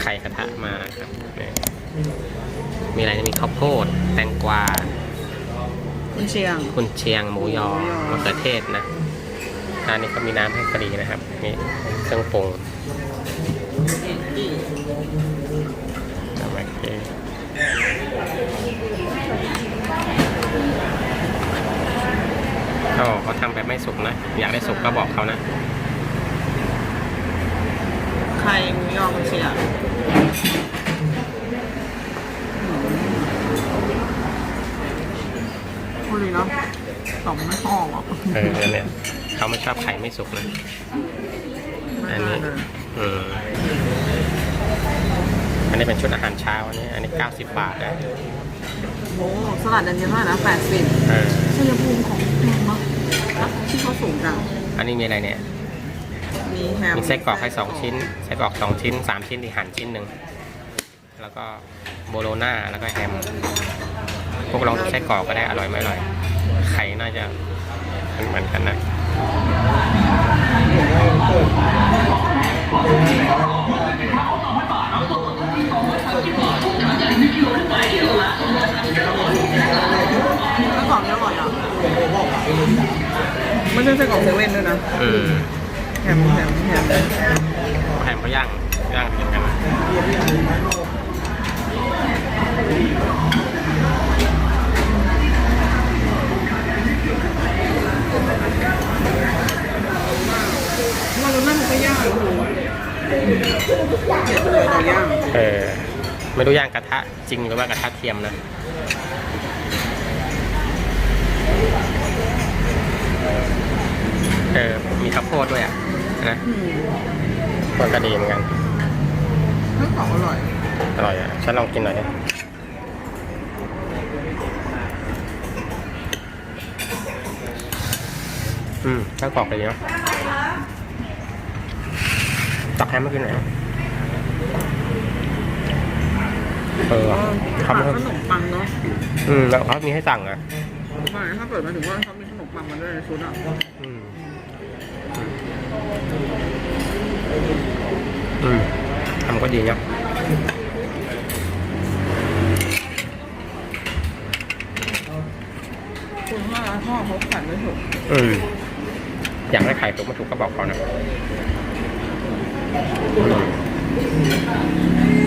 ไข่กระทะมาครับนี่มีอะไรนะมีข้าวโพด แตงกวาคุณเชียงกุนเชียงหมูยอหมูยอมะเขือเทศนะอันนี้ก็มีน้ำให้ฟรีนะครับ นี่เครื่องปรุงโอเคเขาบอกเขาทำแบบไม่สุกนะ อยากได้สุกก็บอกเขานะ ไข่หมูยอคุณเชียงพูดเลยเนาะสองไม่พออะเออนั่นเนี่ยเขาไม่ชอบไข่ไม่สุกนะไม่อันได้นี้เลยอืมอันนี้เป็นชุดอาหารเช้าอันนี้ อันนี้ 90 บาทนะโอ้สลัดอันนี้เท่าไหร่นะแปดสิบเออชัยภูมิของแพงมากที่เขาสูงจังอันนี้มีอะไรเนี่ย มีแฮมมีไส้กรอกให้สองชิ้นไส้กรอกสองชิ้นสามชิ้นที่หั่นชิ้นหนึ่งแล้วก็โบโลน่าแล้วก็แฮมพวกลองไส้กรอกก็ได้อร่อยไม่อร่อย ไข่น่าจะเหมือนกันนะไส้กรอกนี่อร่อยอะไม่ใช่ไส้กรอกเซเว่นด้วยนะ อืมแฮมแฮมแฮมแฮมก็ย่างย่างกินกันนะมารุน่ามันก็ย่างถูย่างเออไม่รู้ย่างกระทะจริงหรือว่ากระทะเทียมนะ เออ มีข้าวโพดด้วยอะ นะอืมมันก็ดีเหมือนกันไส้กรอกอร่อย อร่อยอะ ฉันลองกินหน่อยดิอืมข้าวกรอกเลยเนาะตักแฮมมากินหน่อยนะเอออ๋อทำขให้นมปังเนาะ อืม แล้วเขามีให้สั่งอะไม่ถ้าเกิดมาถึงว่าเขามีขนมปังมาด้วยในชุดอะ อืม อืมทำ ก็ดีเนาะคุณว่าร้านพ่อเขาขายไม่ถูกอืมอยากได้ไข่ถูกไม่ถูกก็บอกเขานะอืม